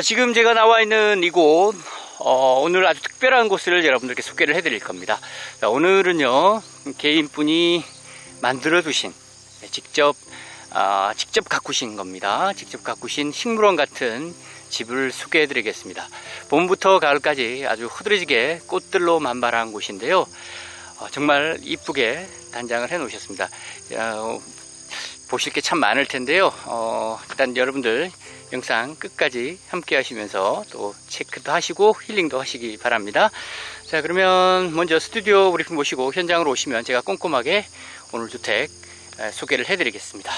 자, 지금 제가 나와 있는 이곳, 어, 오늘 아주 특별한 곳을 여러분들께 소개를 해드릴 겁니다. 자, 오늘은요, 개인분이 만들어 두신, 네, 직접, 아, 직접 가꾸신 겁니다. 직접 가꾸신 식물원 같은 집을 소개해 드리겠습니다. 봄부터 가을까지 아주 흐드러지게 꽃들로 만발한 곳인데요. 어, 정말 이쁘게 단장을 해 놓으셨습니다. 야, 어, 보실 게 참 많을 텐데요. 어, 일단 여러분들 영상 끝까지 함께 하시면서 또 체크도 하시고 힐링도 하시기 바랍니다. 자, 그러면 먼저 스튜디오 브리핑 모시고 현장으로 오시면 제가 꼼꼼하게 오늘 주택 에, 소개를 해드리겠습니다.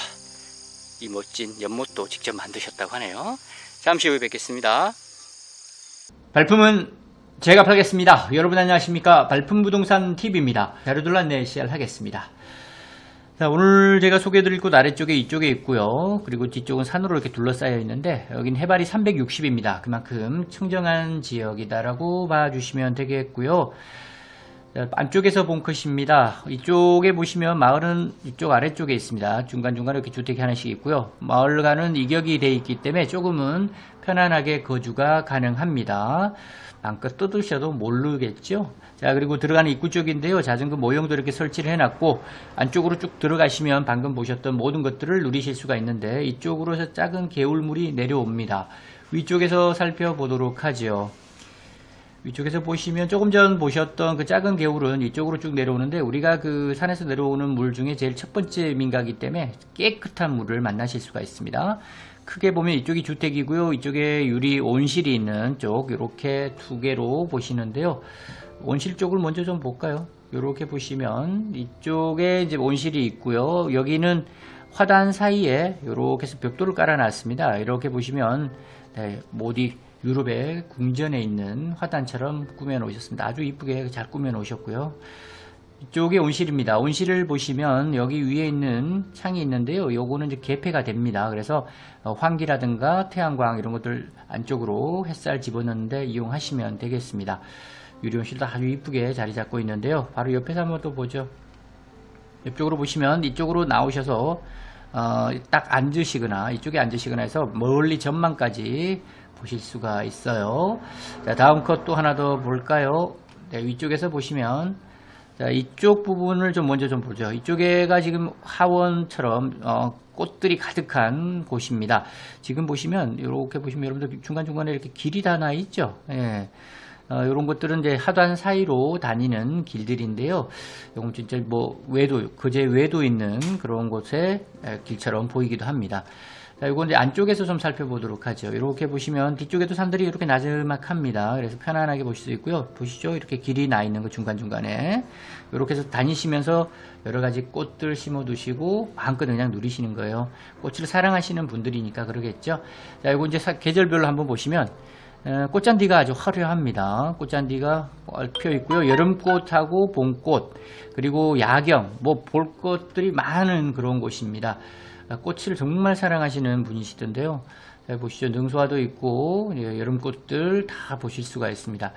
이 멋진 연못도 직접 만드셨다고 하네요. 잠시 후에 뵙겠습니다. 발품은 제가 팔겠습니다. 여러분 안녕하십니까? 발품부동산 TV입니다. 자료들 안내 시작하겠습니다. 자, 오늘 제가 소개해드릴 곳 아래쪽에 이쪽에 있고요. 그리고 뒤쪽은 산으로 이렇게 둘러싸여 있는데 여긴 해발이 360입니다. 그만큼 청정한 지역이다라고 봐주시면 되겠고요. 자, 안쪽에서 본 컷입니다. 이쪽에 보시면 마을은 이쪽 아래쪽에 있습니다. 중간중간에 이렇게 주택이 하나씩 있고요. 마을과는 이격이 되어 있기 때문에 조금은 편안하게 거주가 가능합니다. 마음껏 뜯으셔도 모르겠죠. 자 그리고 들어가는 입구 쪽인데요. 자전거 모형도 이렇게 설치를 해놨고 안쪽으로 쭉 들어가시면 방금 보셨던 모든 것들을 누리실 수가 있는데 이쪽으로 작은 개울물이 내려옵니다. 위쪽에서 살펴보도록 하죠. 위쪽에서 보시면 조금 전 보셨던 그 작은 개울은 이쪽으로 쭉 내려오는데 우리가 그 산에서 내려오는 물 중에 제일 첫 번째 민가기 때문에 깨끗한 물을 만나실 수가 있습니다. 크게 보면 이쪽이 주택이고요. 이쪽에 유리 온실이 있는 쪽 이렇게 두 개로 보시는데요. 온실 쪽을 먼저 좀 볼까요? 이렇게 보시면 이쪽에 이제 온실이 있고요. 여기는 화단 사이에 이렇게 해서 벽돌을 깔아놨습니다. 이렇게 보시면 네, 모디 유럽의 궁전에 있는 화단처럼 꾸며 놓으셨습니다. 아주 이쁘게 잘 꾸며 놓으셨고요. 이쪽에 온실입니다. 온실을 보시면 여기 위에 있는 창이 있는데요. 요거는 이제 개폐가 됩니다. 그래서 어, 환기라든가 태양광 이런 것들 안쪽으로 햇살 집어넣는데 이용하시면 되겠습니다. 유리온실도 아주 이쁘게 자리 잡고 있는데요. 바로 옆에서 한번 또 보죠. 옆쪽으로 보시면 이쪽으로 나오셔서 어, 딱 앉으시거나 이쪽에 앉으시거나 해서 멀리 전망까지 보실 수가 있어요. 자, 다음 컷 또 하나 더 볼까요? 네, 위쪽에서 보시면 자, 이쪽 부분을 좀 먼저 좀 보죠. 이쪽에가 지금 하원처럼 어, 꽃들이 가득한 곳입니다. 지금 보시면 이렇게 보시면 여러분들 중간 중간에 이렇게 길이 다 나 있죠. 예. 어, 이런 것들은 이제 하단 사이로 다니는 길들인데요. 이건 진짜 뭐 외도 그제 외도 있는 그런 곳의 에, 길처럼 보이기도 합니다. 자, 이건 이제 안쪽에서 좀 살펴보도록 하죠. 이렇게 보시면 뒤쪽에도 산들이 이렇게 나지막합니다. 그래서 편안하게 보실 수 있고요. 보시죠. 이렇게 길이 나 있는 거 중간중간에. 이렇게 해서 다니시면서 여러 가지 꽃들 심어 두시고 마음껏 그냥 누리시는 거예요. 꽃을 사랑하시는 분들이니까 그러겠죠. 자, 이거 이제 사- 계절별로 한번 보시면 에, 꽃잔디가 아주 화려합니다. 꽃잔디가 펴 있고요. 여름꽃하고 봄꽃 그리고 야경 뭐 볼 것들이 많은 그런 곳입니다. 아, 꽃을 정말 사랑하시는 분이시던데요. 자, 보시죠. 능수화도 있고 예, 여름꽃들 다 보실 수가 있습니다.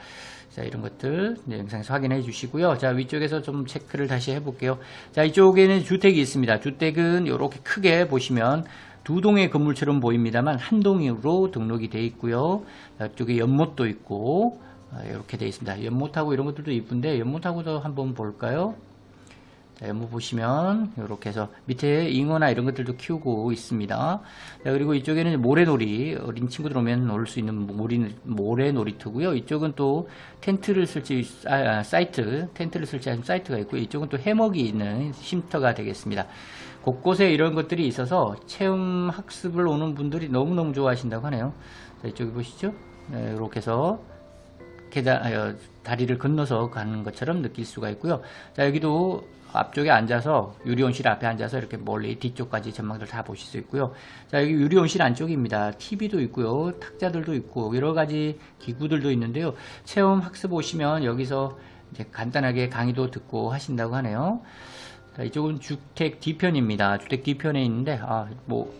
자, 이런 것들 네, 영상에서 확인해 주시고요. 자, 위쪽에서 좀 체크를 다시 해볼게요. 자, 이쪽에는 주택이 있습니다. 주택은 이렇게 크게 보시면 두 동의 건물처럼 보입니다만 한 동으로 등록이 되어 있고요. 이쪽에 연못도 있고 아, 이렇게 되어 있습니다. 연못하고 이런 것들도 이쁜데 연못하고도 한번 볼까요? 자, 연못 보시면 이렇게 해서 밑에 잉어나 이런 것들도 키우고 있습니다. 자, 그리고 이쪽에는 모래놀이 어린 친구들 오면 놀 수 있는 모래놀이터고요. 이쪽은 또 텐트를 설치 아, 아, 사이트 텐트를 설치한 사이트가 있고 이쪽은 또 해먹이 있는 쉼터가 되겠습니다. 곳곳에 이런 것들이 있어서 체험 학습을 오는 분들이 너무너무 좋아하신다고 하네요. 자, 이쪽에 보시죠. 네, 이렇게 해서 계단, 아, 다리를 건너서 가는 것처럼 느낄 수가 있고요. 자, 여기도 앞쪽에 앉아서 유리온실 앞에 앉아서 이렇게 멀리 뒤쪽까지 전망들 다 보실 수 있고요. 자, 여기 유리온실 안쪽입니다. TV도 있고요. 탁자들도 있고 여러 가지 기구들도 있는데요. 체험 학습 오시면 여기서 간단하게 강의도 듣고 하신다고 하네요. 자, 이쪽은 주택 뒤편입니다. 주택 뒤편에 있는데 아, 뭐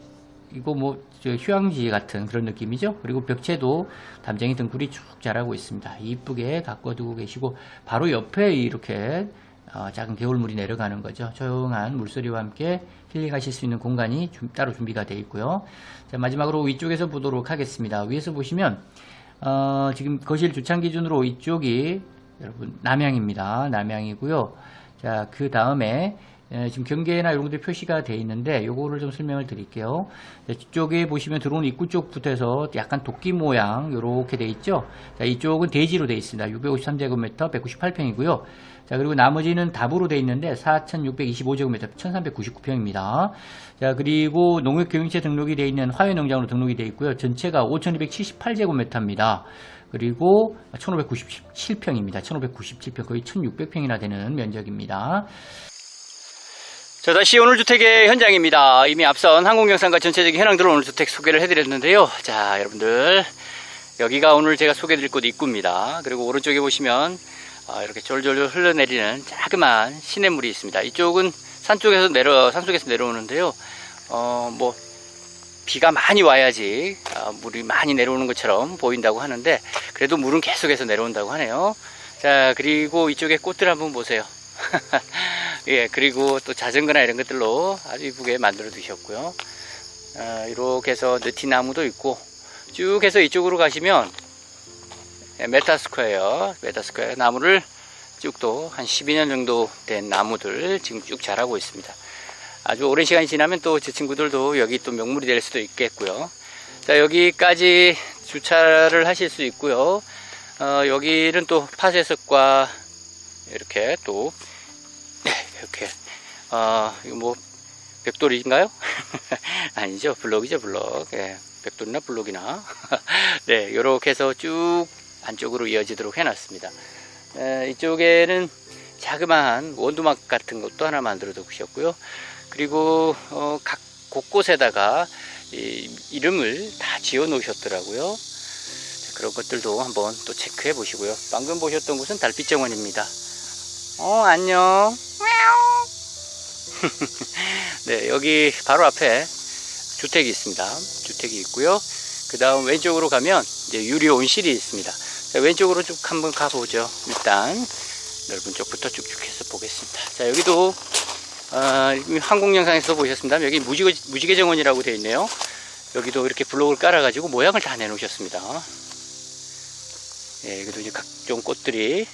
이거 뭐저 휴양지 같은 그런 느낌이죠. 그리고 벽체도 담쟁이 등굴이 쭉 자라고 있습니다. 이쁘게 가꿔두고 계시고 바로 옆에 이렇게 어, 작은 개울물이 내려가는 거죠. 조용한 물소리와 함께 힐링하실 수 있는 공간이 좀 따로 준비가 되어 있고요. 자, 마지막으로 위쪽에서 보도록 하겠습니다. 위에서 보시면 어, 지금 거실 주창 기준으로 이쪽이 여러분 남향입니다. 남향이고요. 자, 그 다음에 예, 지금 경계나 이런 것들이 표시가 되어 있는데 요거를 좀 설명을 드릴게요. 자, 이쪽에 보시면 들어온 입구 쪽부터 해서 약간 도끼 모양 요렇게 되어 있죠. 자, 이쪽은 대지로 되어 있습니다. 653제곱미터 198평이고요. 자, 그리고 나머지는 답으로 되어 있는데 4625제곱미터 1399평입니다. 자, 그리고 농협교육체 등록이 되어 있는 화훼농장으로 등록이 되어 있고요. 전체가 5278제곱미터입니다. 그리고 1597평입니다. 1597평 거의 1600평이나 되는 면적입니다. 자, 다시 오늘 주택의 현장입니다. 이미 앞선 항공영상과 전체적인 현황들을 오늘 주택 소개를 해드렸는데요. 자, 여러분들. 여기가 오늘 제가 소개해드릴 곳 입구입니다. 그리고 오른쪽에 보시면 아, 이렇게 졸졸 흘러내리는 자그마한 시냇물이 있습니다. 이쪽은 산 쪽에서 내려, 산 속에서 내려오는데요. 어, 뭐, 비가 많이 와야지 아, 물이 많이 내려오는 것처럼 보인다고 하는데 그래도 물은 계속해서 내려온다고 하네요. 자, 그리고 이쪽에 꽃들 한번 보세요. 예, 그리고 또 자전거나 이런 것들로 아주 이쁘게 만들어 두셨고요. 아, 이렇게 해서 느티나무도 있고 쭉 해서 이쪽으로 가시면 예, 메타스퀘어, 메타스퀘어 나무를 쭉 또 한 12년 정도 된 나무들 지금 쭉 자라고 있습니다. 아주 오랜 시간이 지나면 또 제 친구들도 여기 또 명물이 될 수도 있겠고요. 자, 여기까지 주차를 하실 수 있고요. 어, 여기는 또 파쇄석과 이렇게 또 이렇게 어, 이거 뭐 백돌인가요? 아니죠, 블록이죠, 블록. 예, 백돌이나 블록이나. 네, 이렇게 해서 쭉 안쪽으로 이어지도록 해놨습니다. 에, 이쪽에는 자그마한 원두막 같은 것도 하나 만들어 두셨고요. 그리고 어, 각 곳곳에다가 이, 이름을 다 지어 놓으셨더라고요. 자, 그런 것들도 한번 또 체크해 보시고요. 방금 보셨던 곳은 달빛 정원입니다. 어, 안녕. 네, 여기 바로 앞에 주택이 있습니다. 주택이 있고요. 그 다음 왼쪽으로 가면 이제 유리 온실이 있습니다. 자, 왼쪽으로 쭉 한번 가보죠. 일단 넓은 쪽부터 쭉쭉 해서 보겠습니다. 자, 여기도 어, 항공 영상에서 보셨습니다. 여기 무지개, 무지개 정원이라고 되어 있네요. 여기도 이렇게 블록을 깔아가지고 모양을 다 내놓으셨습니다. 예, 여기도 이제 각종 꽃들이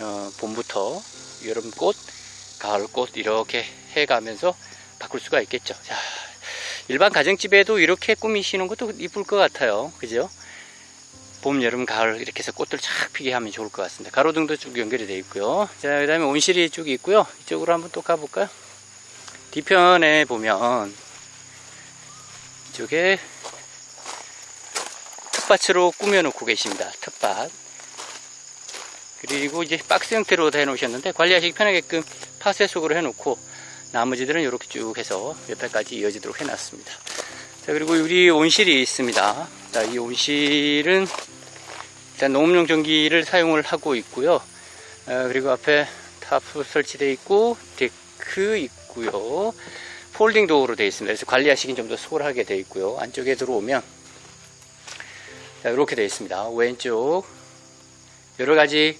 어, 봄부터 여름꽃, 가을꽃 이렇게 해가면서 바꿀 수가 있겠죠. 자, 일반 가정집에도 이렇게 꾸미시는 것도 이쁠 것 같아요. 그죠? 봄, 여름, 가을 이렇게 해서 꽃들 쫙 피게 하면 좋을 것 같습니다. 가로등도 쭉 연결이 되어 있고요. 자, 그 다음에 온실이 쭉 있고요. 이쪽으로 한번 또 가볼까요? 뒤편에 보면 이쪽에 텃밭으로 꾸며놓고 계십니다. 텃밭. 그리고 이제 박스 형태로 다 해놓으셨는데 관리하시기 편하게끔 파쇄 속으로 해놓고 나머지들은 이렇게 쭉 해서 옆에까지 이어지도록 해놨습니다. 자, 그리고 우리 온실이 있습니다. 자, 이 온실은 일단 농업용 전기를 사용을 하고 있고요. 어, 그리고 앞에 타프 설치되어 있고, 데크 있고요. 폴딩 도어로 되어 있습니다. 그래서 관리하시긴 좀 더 수월하게 되어 있고요. 안쪽에 들어오면, 자, 이렇게 되어 있습니다. 왼쪽, 여러 가지,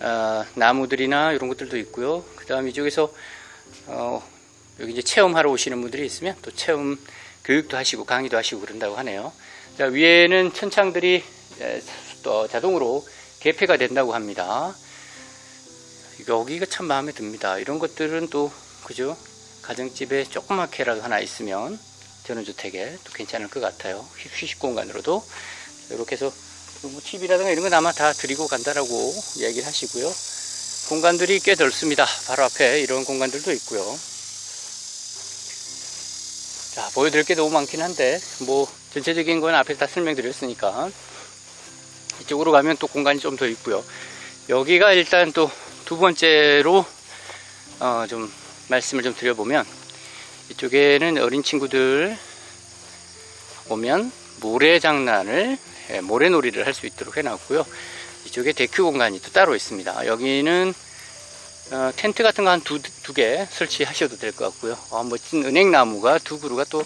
어, 나무들이나 이런 것들도 있고요. 그 다음 이쪽에서, 어, 여기 이제 체험하러 오시는 분들이 있으면 또 체험 교육도 하시고 강의도 하시고 그런다고 하네요. 자, 위에는 천창들이 에, 또 자동으로 개폐가 된다고 합니다. 여기가 참 마음에 듭니다. 이런 것들은 또 그죠? 가정집에 조그맣게라도 하나 있으면 전원주택에 또 괜찮을 것 같아요. 휴- 휴식 공간으로도 이렇게 해서 뭐 TV라든가 이런 건 아마 다 드리고 간다라고 얘기를 하시고요. 공간들이 꽤 넓습니다. 바로 앞에 이런 공간들도 있고요. 자, 보여드릴 게 너무 많긴 한데, 뭐, 전체적인 건 앞에서 다 설명드렸으니까, 이쪽으로 가면 또 공간이 좀 더 있고요. 여기가 일단 또 두 번째로, 어, 좀, 말씀을 좀 드려보면, 이쪽에는 어린 친구들 오면 모래 장난을, 예, 모래놀이를 할 수 있도록 해놨고요. 이쪽에 데크 공간이 또 따로 있습니다. 여기는 어, 텐트 같은 거 한 두 두 개 설치하셔도 될 것 같고요. 아, 멋진 은행나무가 두 그루가 또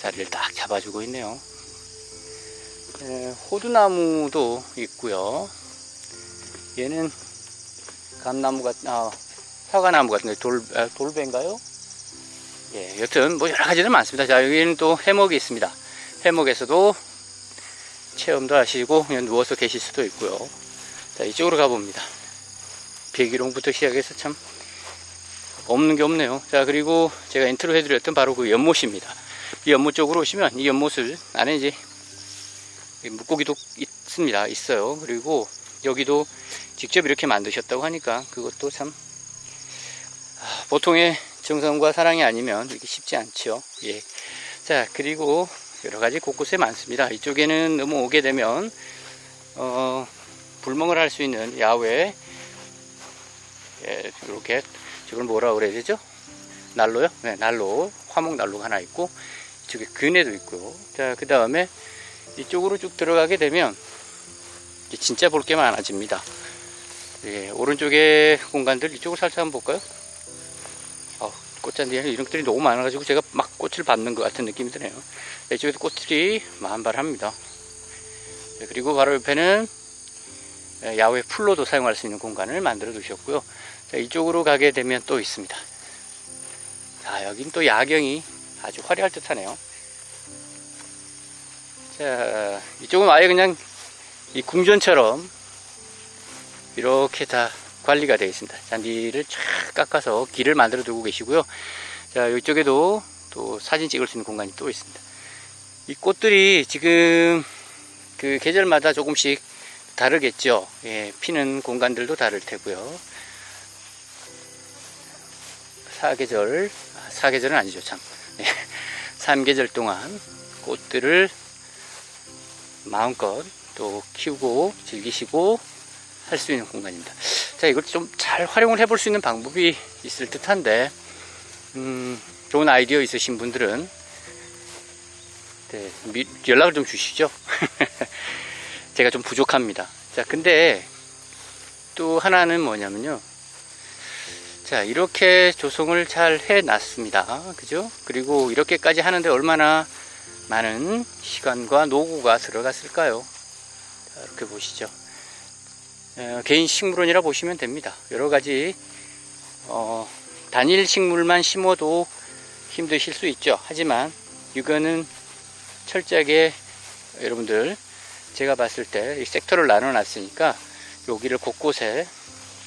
자리를 딱 잡아주고 있네요. 에, 호두나무도 있고요. 얘는 감나무 같, 아, 사과나무 같은 게 돌, 아, 돌배인가요? 예, 여튼 뭐 여러 가지는 많습니다. 자, 여기는 또 해먹이 있습니다. 해먹에서도 체험도 하시고 그냥 누워서 계실 수도 있고요. 자, 이쪽으로 가봅니다. 배기롱부터 시작해서 참 없는 게 없네요. 자, 그리고 제가 인트로 해드렸던 바로 그 연못입니다. 이 연못 쪽으로 오시면 이 연못을 안에 이제 물고기도 있습니다. 있어요. 그리고 여기도 직접 이렇게 만드셨다고 하니까 그것도 참 아, 보통의 정성과 사랑이 아니면 이렇게 쉽지 않죠. 예. 자, 그리고 여러 가지 곳곳에 많습니다. 이쪽에는 너무 오게 되면 어, 불멍을 할 수 있는 야외 예, 이렇게 저걸 뭐라 그래야 되죠? 난로요? 네, 난로 화목 난로가 하나 있고 이쪽에 그네도 있고요. 자, 그 다음에 이쪽으로 쭉 들어가게 되면 진짜 볼 게 많아집니다. 예, 오른쪽에 공간들 이쪽으로 살짝 한번 볼까요? 어, 꽃잔디에 이런 것들이 너무 많아가지고 제가 막 꽃을 받는 것 같은 느낌이 드네요. 네, 이쪽에도 꽃들이 만발합니다. 네, 그리고 바로 옆에는 예, 야외 풀로도 사용할 수 있는 공간을 만들어 두셨고요. 자, 이쪽으로 가게 되면 또 있습니다. 자, 여긴 또 야경이 아주 화려할 듯 하네요. 자, 이쪽은 아예 그냥 이 궁전처럼 이렇게 다 관리가 되어 있습니다. 잔디를 쫙 깎아서 길을 만들어 두고 계시고요. 자, 이쪽에도 또 사진 찍을 수 있는 공간이 또 있습니다. 이 꽃들이 지금 그 계절마다 조금씩 다르겠죠. 예, 피는 공간들도 다를 테고요. 사계절, 아, 사계절은 아니죠, 참. 예, 3계절 동안 꽃들을 마음껏 또 키우고 즐기시고 할 수 있는 공간입니다. 자, 이걸 좀 잘 활용을 해볼 수 있는 방법이 있을 듯 한데, 음, 좋은 아이디어 있으신 분들은 네, 미- 연락을 좀 주시죠. 제가 좀 부족합니다. 자, 근데 또 하나는 뭐냐면요. 자, 이렇게 조성을 잘 해놨습니다. 그죠? 그리고 이렇게까지 하는데 얼마나 많은 시간과 노고가 들어갔을까요? 자, 이렇게 보시죠. 어, 개인 식물원이라 보시면 됩니다. 여러 가지 어, 단일 식물만 심어도 힘드실 수 있죠. 하지만 이거는 철저하게 여러분들 제가 봤을 때이 섹터를 나눠 놨으니까 여기를 곳곳에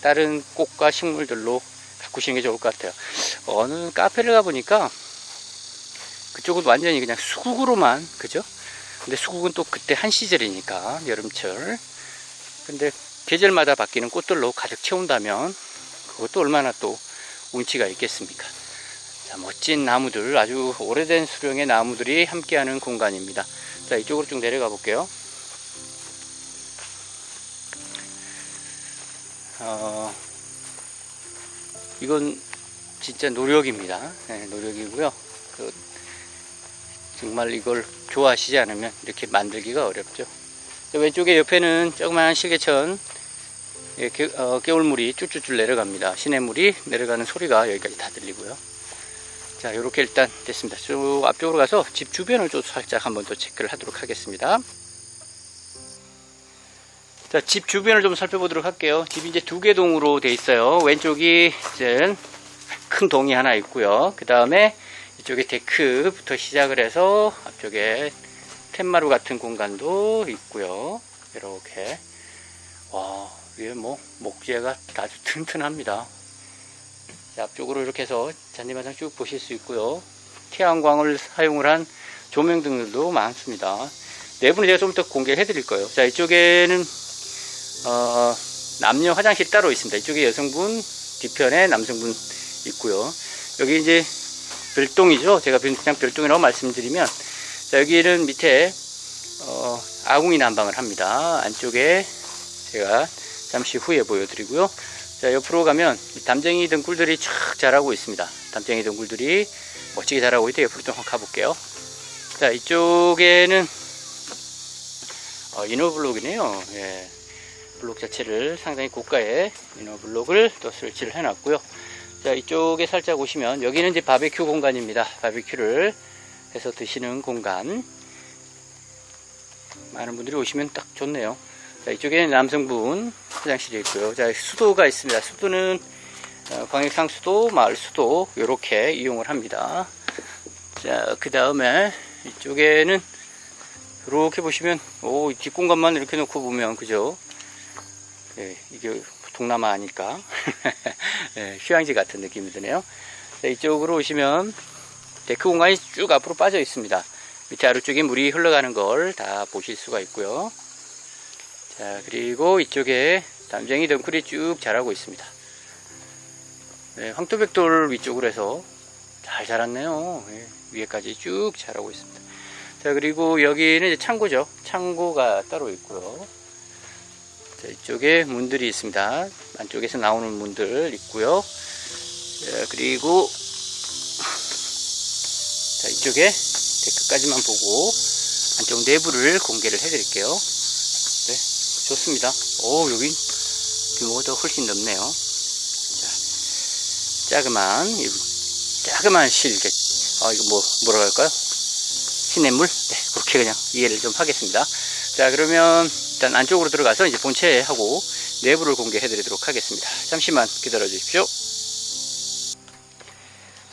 다른 꽃과 식물들로 가꾸시는 게 좋을 것 같아요. 어느 카페를 가보니까 그쪽은 완전히 그냥 수국으로만, 그죠? 근데 수국은 또 그때 한 시절이니까, 여름철. 근데 계절마다 바뀌는 꽃들로 가득 채운다면 그것도 얼마나 또 운치가 있겠습니까? 자, 멋진 나무들, 아주 오래된 수령의 나무들이 함께하는 공간입니다. 자, 이쪽으로 쭉 내려가 볼게요. 어, 이건 진짜 노력입니다. 네, 노력이고요. 그, 정말 이걸 좋아하시지 않으면 이렇게 만들기가 어렵죠. 저 왼쪽에 옆에는 조그마한 실개천, 예, 개, 어, 개울물이 쭈쭈쭈 내려갑니다. 시냇물이 내려가는 소리가 여기까지 다 들리고요. 자, 이렇게 일단 됐습니다. 저 앞쪽으로 가서 집 주변을 좀 살짝 한번 더 체크를 하도록 하겠습니다. 자, 집 주변을 좀 살펴보도록 할게요. 집이 이제 두 개 동으로 돼 있어요. 왼쪽이 이제 큰 동이 하나 있고요. 그 다음에 이쪽에 데크부터 시작을 해서 앞쪽에 텐마루 같은 공간도 있고요. 이렇게. 와, 위에 뭐, 목재가 아주 튼튼합니다. 자, 앞쪽으로 이렇게 해서 잔디마당 쭉 보실 수 있고요. 태양광을 사용을 한 조명 등들도 많습니다. 내부는 제가 좀 더 공개해 드릴 거예요. 자, 이쪽에는 어, 남녀 화장실 따로 있습니다. 이쪽에 여성분, 뒤편에 남성분 있고요. 여기 이제 별동이죠. 제가 그냥 별동이라고 말씀드리면, 자, 여기는 밑에, 어, 아궁이 난방을 합니다. 안쪽에 제가 잠시 후에 보여드리고요. 자, 옆으로 가면 이 담쟁이 등굴들이 쫙 자라고 있습니다. 담쟁이 등굴들이 멋지게 자라고 있대 옆으로 좀 가볼게요. 자, 이쪽에는, 어, 이너블록이네요. 예. 블록 자체를 상당히 고가의 이너 블록을 또 설치를 해놨고요. 자 이쪽에 살짝 오시면 여기는 이제 바베큐 공간입니다. 바베큐를 해서 드시는 공간. 많은 분들이 오시면 딱 좋네요. 자 이쪽에는 남성분 화장실이 있고요. 자, 수도가 있습니다. 수도는 어, 광역상 수도, 마을 수도 이렇게 이용을 합니다. 자, 그 다음에 이쪽에는 이렇게 보시면 오 뒷공간만 이렇게 놓고 보면 그죠? 예, 이게 동남아 아닐까? 예, 휴양지 같은 느낌이 드네요. 자, 이쪽으로 오시면 데크 공간이 쭉 앞으로 빠져 있습니다. 밑에 아래쪽에 물이 흘러가는 걸 다 보실 수가 있고요. 자, 그리고 이쪽에 담쟁이 덩쿨이 쭉 자라고 있습니다. 네, 황토백돌 위쪽으로 해서 잘 자랐네요. 예, 위에까지 쭉 자라고 있습니다. 자, 그리고 여기는 이제 창고죠. 창고가 따로 있고요. 자, 이쪽에 문들이 있습니다. 안쪽에서 나오는 문들 있고요. 자, 그리고 자, 이쪽에 데크까지만 보고 안쪽 내부를 공개를 해드릴게요. 네, 좋습니다. 오, 여기 규모가 더 훨씬 넓네요. 자, 자그만, 이 자그만 실개, 아, 이거 뭐, 뭐라고 할까요? 시냇물? 네, 그렇게 그냥 이해를 좀 하겠습니다. 자, 그러면 일단 안쪽으로 들어가서 이제 본체하고 내부를 공개해 드리도록 하겠습니다. 잠시만 기다려 주십시오.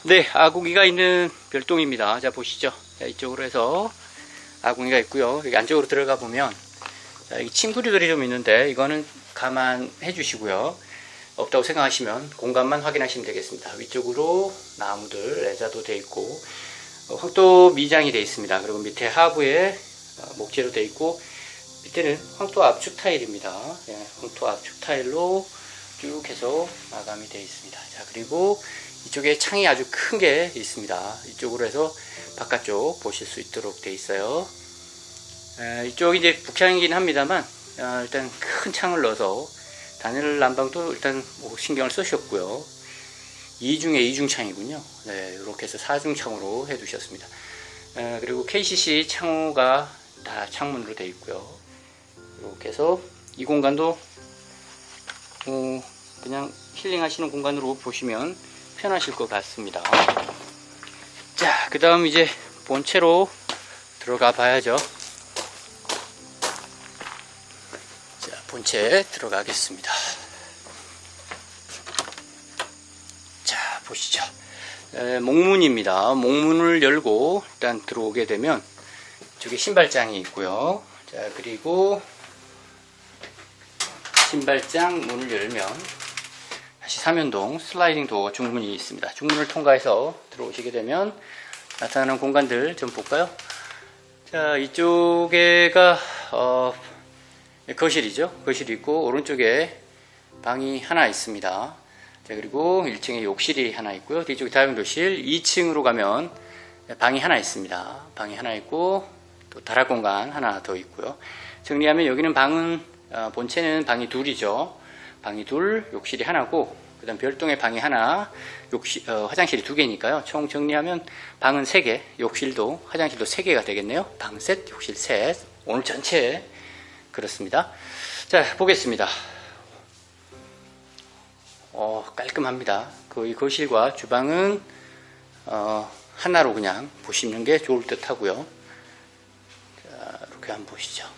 네, 아궁이가 있는 별동입니다. 자, 보시죠. 자, 이쪽으로 해서 아궁이가 있고요. 여기 안쪽으로 들어가 보면 자, 여기 침구류들이 좀 있는데 이거는 감안해 주시고요. 없다고 생각하시면 공간만 확인하시면 되겠습니다. 위쪽으로 나무들 레자도 돼 있고 어, 황토 미장이 되어 있습니다. 그리고 밑에 하부에 어, 목재로 되어 있고 밑에는 황토 압축 타일입니다. 예, 황토 압축 타일로 쭉 해서 마감이 되어 있습니다. 자 그리고 이쪽에 창이 아주 큰 게 있습니다. 이쪽으로 해서 바깥쪽 보실 수 있도록 되어 있어요. 에, 이쪽이 이제 북향이긴 합니다만 어, 일단 큰 창을 넣어서 단열 난방도 일단 뭐 신경을 쓰셨고요. 이중에 이중창이군요. 네, 이렇게 해서 사중창으로 해 두셨습니다. 에, 그리고 KCC 창호가 다 창문으로 되어 있고요. 이렇게 해서 이 공간도 어, 그냥 힐링하시는 공간으로 보시면 편하실 것 같습니다. 자, 그 다음 이제 본체로 들어가 봐야죠. 자, 본체 들어가겠습니다. 자, 보시죠. 에, 목문입니다. 목문을 열고 일단 들어오게 되면 이쪽에 신발장이 있고요. 자, 그리고 신발장 문을 열면 다시 삼연동 슬라이딩 도어 중문이 있습니다. 중문을 통과해서 들어오시게 되면 나타나는 공간들 좀 볼까요? 자, 이쪽에가 어, 거실이죠. 거실이 있고 오른쪽에 방이 하나 있습니다. 자, 그리고 1층에 욕실이 하나 있고요. 뒤쪽에 다용도실 2층으로 가면 방이 하나 있습니다. 방이 하나 있고 또 다락 공간 하나 더 있고요. 정리하면 여기는 방은 어, 본체는 방이 둘이죠. 방이 둘, 욕실이 하나고 그다음 별동의 방이 하나, 욕실 어, 화장실이 두 개니까요. 총 정리하면 방은 세 개, 욕실도 화장실도 세 개가 되겠네요. 방 셋, 욕실 셋. 오늘 전체 그렇습니다. 자 보겠습니다. 어, 깔끔합니다. 거의 거실과 주방은 어, 하나로 그냥 보시는 게 좋을 듯 하고요. 자, 이렇게 한번 보시죠.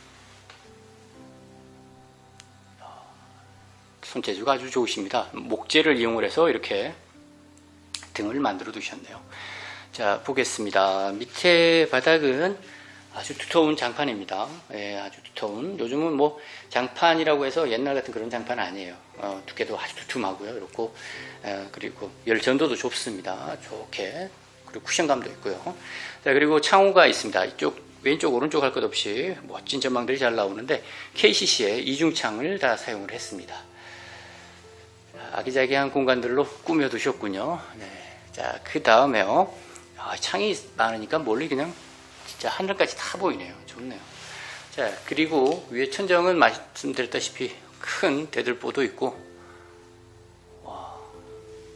손재주가 아주 좋으십니다. 목재를 이용을 해서 이렇게 등을 만들어 두셨네요. 자, 보겠습니다. 밑에 바닥은 아주 두터운 장판입니다. 예, 아주 두터운. 요즘은 뭐 장판이라고 해서 옛날 같은 그런 장판 아니에요. 어, 두께도 아주 두툼하고요. 이렇고, 에, 그리고 열 전도도 좁습니다. 좋게. 그리고 쿠션감도 있고요. 자, 그리고 창호가 있습니다. 이쪽, 왼쪽, 오른쪽 할 것 없이 멋진 전망들이 잘 나오는데 KCC의 이중창을 다 사용을 했습니다. 아기자기한 공간들로 꾸며두셨군요. 네. 자, 그 다음에요. 아, 창이 많으니까 멀리 그냥 진짜 하늘까지 다 보이네요. 좋네요. 자, 그리고 위에 천정은 말씀드렸다시피 큰 대들보도 있고, 와,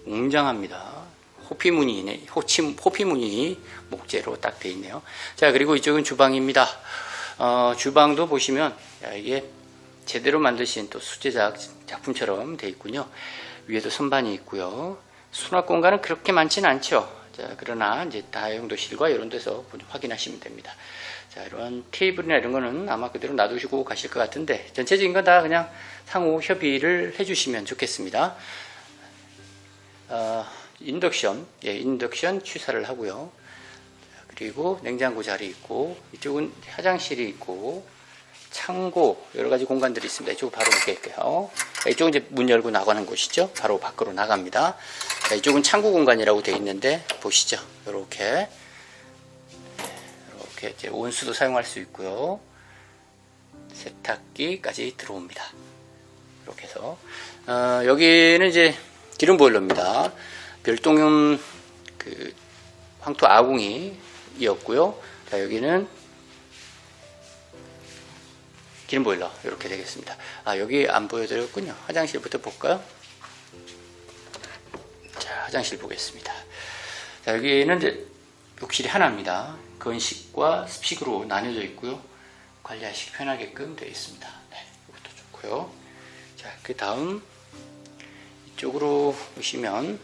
웅장합니다. 호피무늬네, 호치, 호피무늬 목재로 딱 돼 있네요. 자, 그리고 이쪽은 주방입니다. 어, 주방도 보시면, 야, 이게 제대로 만드신 또 수제작 작품처럼 돼 있군요. 위에도 선반이 있고요. 수납 공간은 그렇게 많지는 않죠. 자, 그러나 이제 다용도실과 이런 데서 확인하시면 됩니다. 자, 이런 테이블이나 이런 거는 아마 그대로 놔두시고 가실 것 같은데 전체적인 건 다 그냥 향후 협의를 해주시면 좋겠습니다. 어, 인덕션, 예, 인덕션 취사를 하고요. 그리고 냉장고 자리 있고 이쪽은 화장실이 있고 창고 여러 가지 공간들이 있습니다. 이쪽 바로 볼게요. 이쪽은 이제 문 열고 나가는 곳이죠. 바로 밖으로 나갑니다. 자, 이쪽은 창고 공간이라고 되어 있는데 보시죠. 이렇게 이렇게 이제 온수도 사용할 수 있고요. 세탁기까지 들어옵니다. 이렇게 해서 어, 여기는 이제 기름 보일러입니다. 별동용 그 황토 아궁이였고요. 자 여기는 기름 보일러 이렇게 되겠습니다. 아 여기 안 보여드렸군요. 화장실부터 볼까요? 자 화장실 보겠습니다. 자 여기는 이제 욕실이 하나입니다. 건식과 습식으로 나뉘어져 있고요. 관리하시기 편하게끔 되어 있습니다. 네, 이것도 좋고요. 자, 그 다음 이쪽으로 오시면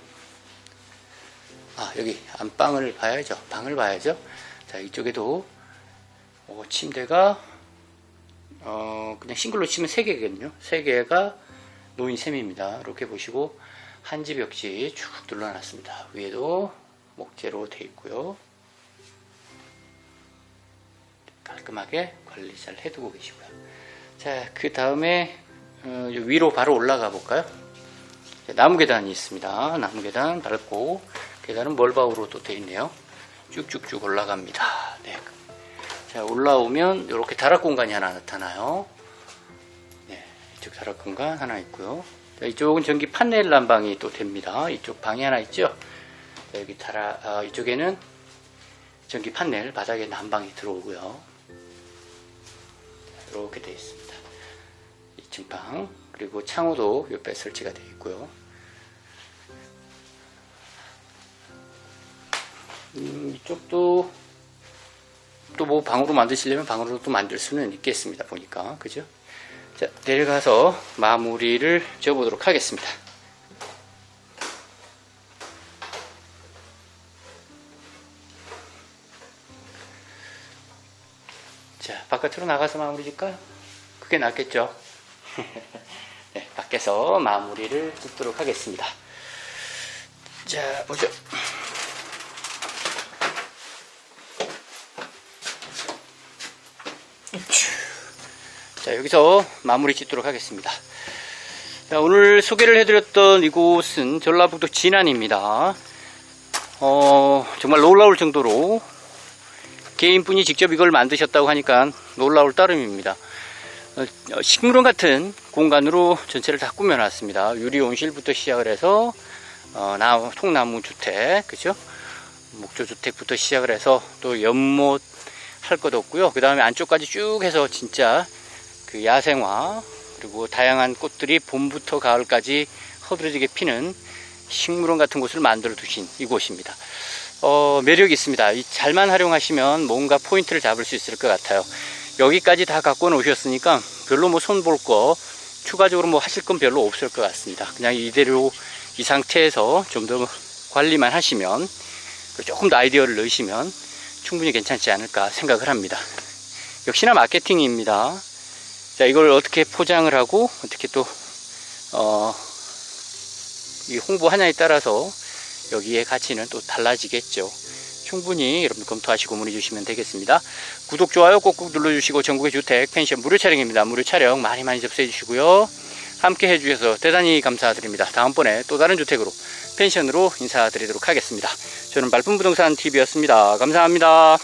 아 여기 안방을 봐야죠. 방을 봐야죠. 자 이쪽에도 어, 침대가 어, 그냥 싱글로 치면 세 개거든요. 세 개가 놓인 셈입니다. 이렇게 보시고 한지 벽지 쭉 눌러놨습니다. 위에도 목재로 되어 있고요. 깔끔하게 관리 잘 해두고 계시고요. 자, 그 다음에 어, 요 위로 바로 올라가 볼까요? 자, 나무 계단이 있습니다. 나무 계단 밟고 계단은 멀바우로 또 되어 있네요. 쭉쭉쭉 올라갑니다. 네. 자, 올라오면 이렇게 다락 공간이 하나 나타나요. 네, 이쪽 다락 공간 하나 있고요. 자, 이쪽은 전기 판넬 난방이 또 됩니다. 이쪽 방이 하나 있죠. 자, 여기 다락 아, 이쪽에는 전기 판넬 바닥에 난방이 들어오고요. 이렇게 되어 있습니다. 2층 방 그리고 창호도 옆에 설치가 되어 있고요. 음, 이쪽도 또 뭐 방으로 만드시려면 방으로 또 만들 수는 있겠습니다. 보니까 그죠? 자 내려가서 마무리를 지어보도록 하겠습니다. 자 바깥으로 나가서 마무리 짓까요? 그게 낫겠죠? 네, 밖에서 마무리를 짓도록 하겠습니다. 자 보죠. 자, 여기서 마무리 짓도록 하겠습니다. 자, 오늘 소개를 해드렸던 이곳은 전라북도 진안입니다. 어, 정말 놀라울 정도로 개인분이 직접 이걸 만드셨다고 하니까 놀라울 따름입니다. 어, 어, 식물원 같은 공간으로 전체를 다 꾸며놨습니다. 유리 온실부터 시작을 해서 어, 나, 통나무 주택, 그죠? 목조 주택부터 시작을 해서 또 연못 할 것 없고요. 그 다음에 안쪽까지 쭉 해서 진짜 그 야생화 그리고 다양한 꽃들이 봄부터 가을까지 허드러지게 피는 식물원 같은 곳을 만들어 두신 이곳입니다. 어, 매력이 있습니다. 이 잘만 활용하시면 뭔가 포인트를 잡을 수 있을 것 같아요. 여기까지 다 갖고 오셨으니까 별로 뭐 손 볼 거 추가적으로 뭐 하실 건 별로 없을 것 같습니다. 그냥 이대로 이 상태에서 좀 더 관리만 하시면 조금 더 아이디어를 넣으시면 충분히 괜찮지 않을까 생각을 합니다. 역시나 마케팅입니다. 자, 이걸 어떻게 포장을 하고 어떻게 또, 어, 이 홍보하냐에 따라서 여기에 가치는 또 달라지겠죠. 충분히 여러분 검토하시고 문의 주시면 되겠습니다. 구독, 좋아요 꼭꼭 눌러주시고 전국의 주택, 펜션 무료 촬영입니다. 무료 촬영 많이 많이 접수해 주시고요. 함께 해주셔서 대단히 감사드립니다. 다음번에 또 다른 주택으로 펜션으로 인사드리도록 하겠습니다. 저는 말품부동산 TV였습니다. 감사합니다.